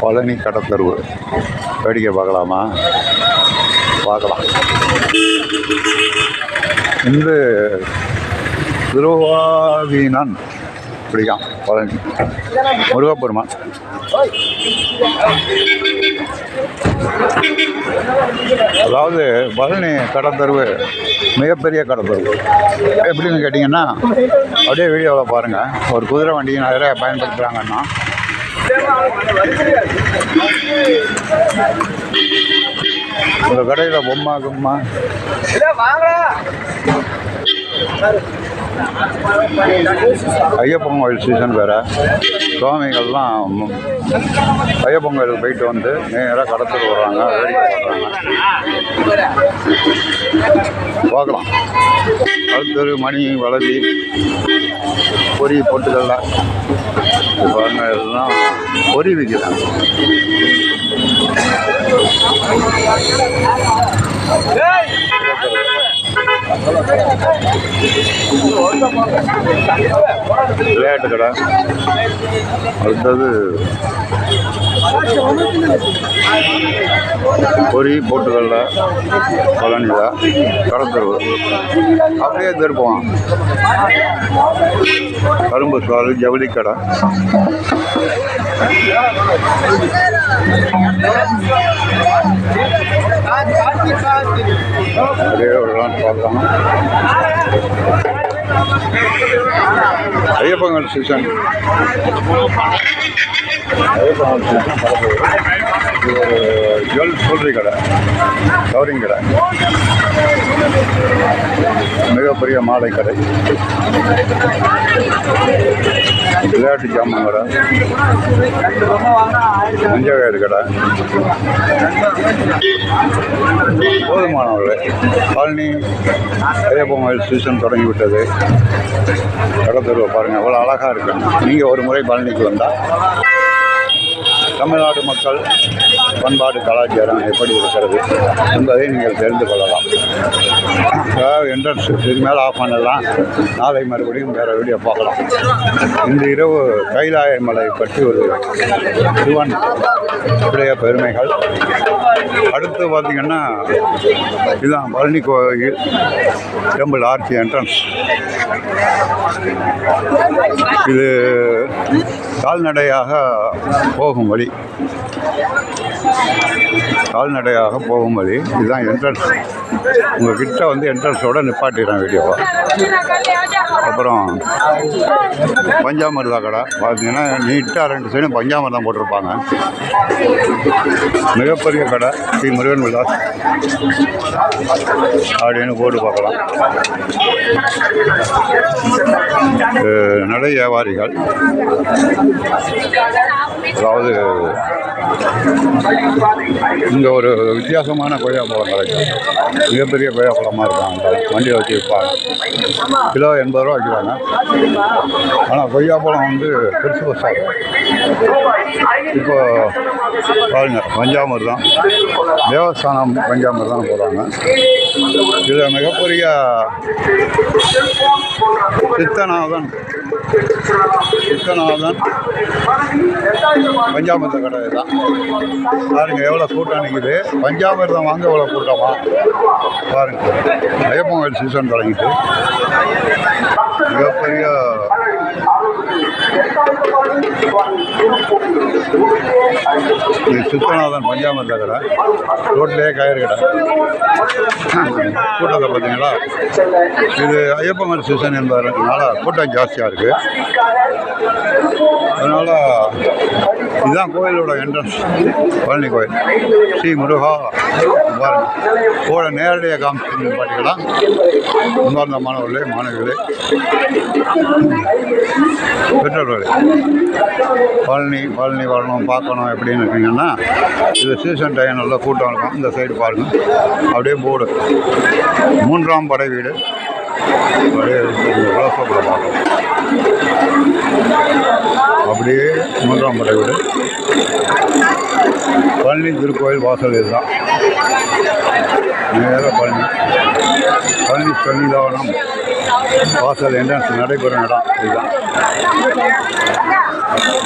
பழனி கடத்தருவு. வேடிக்கை பார்க்கலாமா? பார்க்கலாம். இந்த திருவாவினான் பிடிக்காம் பழனி. முருகப்பெருமான். அதாவது பழனி கடத்தருவு மிகப்பெரிய கடத்தருவு. எப்படின்னு கேட்டிங்கன்னா அப்படியே வீடியோவில் பாருங்கள் ஒரு குதிரை வண்டியை நிறைய பயன்படுத்துகிறாங்கன்னா இந்த கடையில் பொம்மா கும்மா? ஐயப்பன் கோயில் சீசன் வேறு. சுவாமிகள்லாம் ஐயப்பன் கோயிலுக்கு போயிட்டு வந்து நேராக கடத்துட்டு வர்றாங்க வேடிக்கை பார்க்குறாங்க. பார்க்கலாம். அடுத்தது மணி வளவி பொறி இதெல்லாம் பொறி விற்கிறாங்க விளையாட்டு கடை அடுத்தது பொறி போட்டுக்கல்ல பழனிதா கடத்தருவு. அப்படியே திருப்போம் கரும்பு சாறு ஜவுளி கடை அப்படியே விடலான்னு பார்க்கலாம் ஐயப்பங்கள் சீசன் ஐயப்பங்கள் சீசன் இது ஒரு ஜுவல் ஜுவல்லரி கடை. கவரிங் கடை. மிகப்பெரிய மாலை கடை. விளையாட்டு ஜாமான் கடை. மஞ்சள் கடை. போதுமானவர்கள். பழனி ஐயப்பன் கோயில் சீசன் தொடங்கிவிட்டது. கடத்தருவை பாருங்கள் அவ்வளோ அழகாக இருக்கு. நீங்கள் ஒரு முறை பழனிக்கு வந்தால் தமிழ்நாடு மக்கள் பண்பாடு கலாச்சாரம் எப்படி இருக்கிறது என்பதை நீங்கள் தெரிந்து கொள்ளலாம். என்ட்ரன்ஸ் இது மேலே ஆஃப் பண்ணலாம். நாளை மறுபடியும் வேறு வீடியோ பார்க்கலாம். இந்த இரவு கைலாய மலை பற்றி ஒரு சிவன் உடைய பெருமைகள். அடுத்து பார்த்திங்கன்னா இதுதான் பழனி கோயில் டெம்பிள் ஆர்ச்சி என்ட்ரன்ஸ் இது கால்நடையாக போகும் வழி. கால்நடையாக போகும் வழி இதுதான் என்ட்ரன்ஸ் உங்கள் கிட்ட வந்து என்ட்ரன்ஸோடு நிப்பாட்டிடுறேன் வீடியோவை அப்புறம் பஞ்சாமிரதா கடை. பார்த்தீங்கன்னா நீட்டாக ரெண்டு சைடும் பஞ்சாமிரதம் போட்டிருப்பாங்க. மிகப்பெரிய கடை. ஸ்ரீ முருகன் விலாஸ். அப்படின்னு போட்டு பார்க்கலாம். நடை வியாபாரிகள். அதாவது இங்கே ஒரு வித்தியாசமான கொய்யாப்பழம் கிடைக்கும். மிகப்பெரிய கொய்யாப்பழமாக இருக்கும் அந்த வண்டியில் வச்சு விற்பாங்க கிலோ எண்பது ரூபா வைக்கிறாங்க ஆனால் கொய்யாப்பழம் வந்து பெருசு பெருசாக இருக்கும். இப்போ பாருங்க பஞ்சாமிர்தம் தேவஸ்தானம் பஞ்சாமிர்தம் போகிறாங்க இதில் மிகப்பெரிய சித்தநாதன் சித்தநாதன் பஞ்சாமிர்த கடை தான். பாருங்க எவ்வளோ கூட்டம் நிற்குது பஞ்சாமிர்தம் வாங்க எவ்வளோ கூட்டமா பாருங்க. ஐயப்பன் சீசன் தொடங்கிட்டு. மிகப்பெரிய இது சித்தநாதன் பஞ்சாமிர்த கடை. ரோட்லேயே கயிறு கடை. கூட்டத்தை பார்த்தீங்களா? இது ஐயப்பன் சீசன் என்பதனால கூட்டம் ஜாஸ்தியாக இருக்குது அதனால் இதுதான் கோயிலோட என்ட்ரன்ஸ் பழனி கோயில். ஸ்ரீ முருகா கூட நேரடியாக காமிச்சு பார்த்தீங்கன்னா அன்பார்ந்த மாணவர்களே மாணவிகளே. பெற்றோர்களே பழனி பழனி வரணும் பார்க்கணும் எப்படின்னு இருக்கீங்கன்னா இது சீசன் டைம் நல்லா கூட்டம் இருக்கும். இந்த சைடு பாருங்கள் அப்படியே போர்டு மூன்றாம் படை வீடு. அப்படியே அப்படியே மூன்றாம் படை வீடு. பழனி திருக்கோயில் வாசல் இதுதான். நேராக பழனி. பழனி சன்னிதானம் வாசல் என்ட்ரன்ஸ் நடைபெறும் இடம் இதுதான்.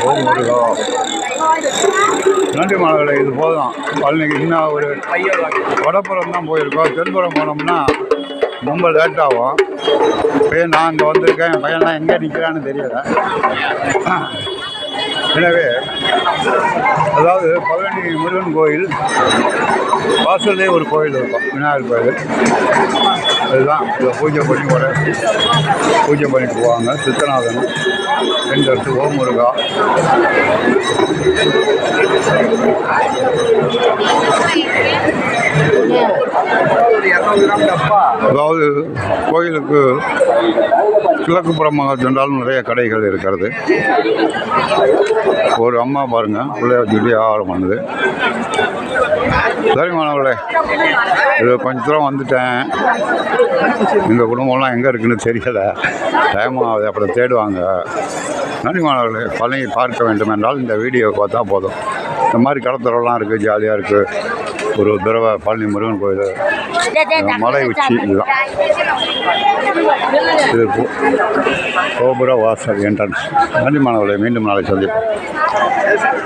ஓம் முருகா. நன்றி மாணவர்களே இது போதும் பழனிக்கு இன்னும் ஒரு வடப்புறம் தான் போயிருக்கோம். தென்புறம் போனோம்னா ரொம்ப லேட் ஆகும். இப்போ நான் அங்கே வந்திருக்கேன். என் பையன்லாம் எங்கே நிற்கிறான்னு தெரியல. எனவே அதாவது பழனி முருகன் கோயில் வாசல்லே ஒரு கோயில் இருக்கும் விநாயகர் கோயில். அதுதான். இதை பூஜை பண்ணி கூட பூஜை பண்ணிட்டு போவாங்க. சித்தநாதன் என்கிறது ஓம் முருகா அதாவது கோயிலுக்கு கிழக்கு புறமாக சென்றாலும் நிறைய கடைகள் இருக்கிறது. ஒரு அம்மா பாருங்கள் உள்ளே வச்சுக்கிட்டு வியாபாரம் பண்ணுது. சரி மாணவர்களே இது கொஞ்ச தூரம் வந்துட்டேன். எங்கள் குடும்பம்லாம் எங்கே இருக்குன்னு தெரியலை. டைம் ஆகுது அப்புறம் தேடுவாங்க. நன்றி மாணவர்களே பழனி பார்க்க வேண்டும் என்றால் இந்த வீடியோ பார்த்தா போதும். இந்த மாதிரி கடத்தரெல்லாம் இருக்குது ஜாலியாக இருக்குது ஒரு தடவை பழனி முருகன் கோயில் மலை உச்சி இதுதான். இது கோபுர வாசல் என்ட்ரன்ஸ் நன்றி மாணவர்களே மீண்டும் நாளை சந்திப்போம்.